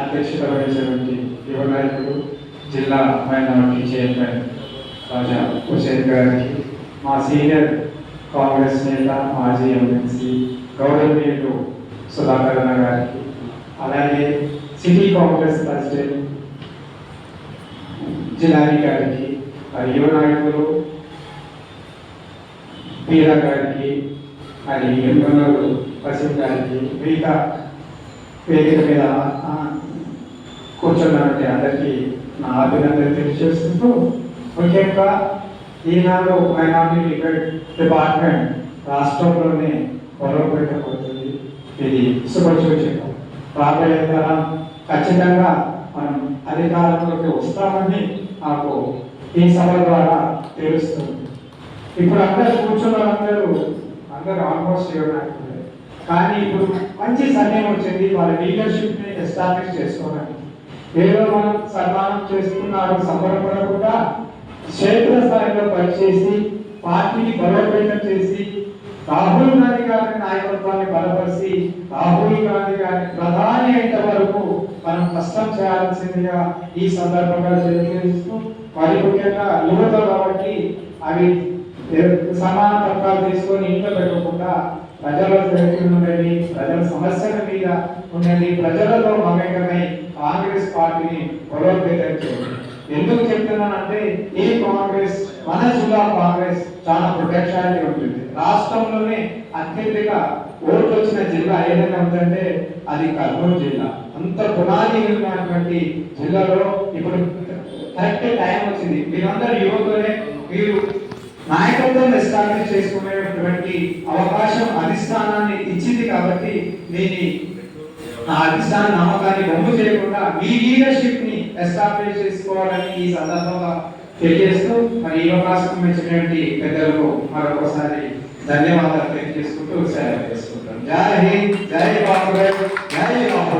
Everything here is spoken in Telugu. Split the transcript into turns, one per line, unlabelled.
అధ్యక్షత వహించినటువంటి యువ నాయకుడు జిల్లా మైనారిటీ చైర్మన్ రాజా హుసేన్ గారికి మా సీనియర్ కాంగ్రెస్ నేత మాజీ ఎమ్మెల్సీ గౌరవనీయులు సుధాకర్ అన్న గారికి అలాగే సిటీ కాంగ్రెస్ ప్రెసిడెంట్ జిలాని గారికి మరి యువ నాయకులు పీరా గారికి మరి ఎంపనరు వసీం గారికి మిగతా వేదిక మీద కూర్చున్నానంటే అందరికీ నా అభినందన తెలియజేస్తుంటూ ముఖ్యంగా ఈనాడు మైనార్టీ డిపార్ట్మెంట్ రాష్ట్రంలోనే పొరపెట్టబోతుంది ఇది శుభసూచకం. రాబోయే తరం ఖచ్చితంగా మనం అధికారంలోకి వస్తామని నాకు ఈ సభ ద్వారా తెలుస్తుంది. ఇప్పుడు అందరు కూర్చున్న అందరూ అందరూ ఆల్మోస్ట్ నాయకులే కానీ ఇప్పుడు మంచి సమయం వచ్చింది వాళ్ళ లీడర్షిప్ని ఎస్టాబ్లిష్ చేసుకోవడానికి. ఏదో మనం సన్మానం చేసుకున్నారు సంబరపడకుండా క్షేత్ర స్థాయిలో పనిచేసి పార్టీని బలోపేతం చేసి రాహుల్ గాంధీ గారి నాయకత్వాన్ని బలపరిచి రాహుల్ గాంధీ గారిని ప్రధాని అయిన వరకు మనం కష్టం చేయాల్సిందిగా ఈ సందర్భంగా తెలియజేస్తూ మరి ముఖ్యంగా యువత కాబట్టి అవి సమాన పత్రాలు తీసుకొని ఇంట్లో పెట్టకుండా ప్రజల ఉండండి ప్రజల సమస్యల మీద ఉండండి ప్రజలతో మమేకమై కాంగ్రెస్ పార్టీని బలోపేతం చేయండి. ఎందుకు చెప్తున్నానంటే ఈ కాంగ్రెస్ మన జిల్లా కాంగ్రెస్ చాలా ప్రొటెక్షనాలిటీ ఉంటుంది. రాష్ట్రంలోనే అత్యధిక ఓట్లు వచ్చిన జిల్లా ఏదైనా ఉందంటే అది కర్నూలు జిల్లా. అంత పునాది ఉన్నటువంటి జిల్లాలో ఇప్పుడు కరెక్ట్ టైం వచ్చింది. మీరందరూ యువకులే మీరు నాయకత్వం ఎస్టాబ్లిష్ చేసుకునేటువంటి అవకాశం అధిష్టానాన్ని ఇచ్చింది కాబట్టి దీన్ని ఆ అధిష్టాన నమ్మకాన్ని బొమ్మ చేయకుండా మీ లీడర్షిప్ని ఎస్టాబ్లిష్ చేసుకోవాలని ఈ సందర్భంగా తెలియజేస్తూ మరి ఈ అవకాశం ఇచ్చినటువంటి పెద్దలకు మరొకసారి ధన్యవాదాలు తెలియజేసుకుంటూ సేవ చేసుకుంటాం. జై హింద్ జై బాబు జై బాబు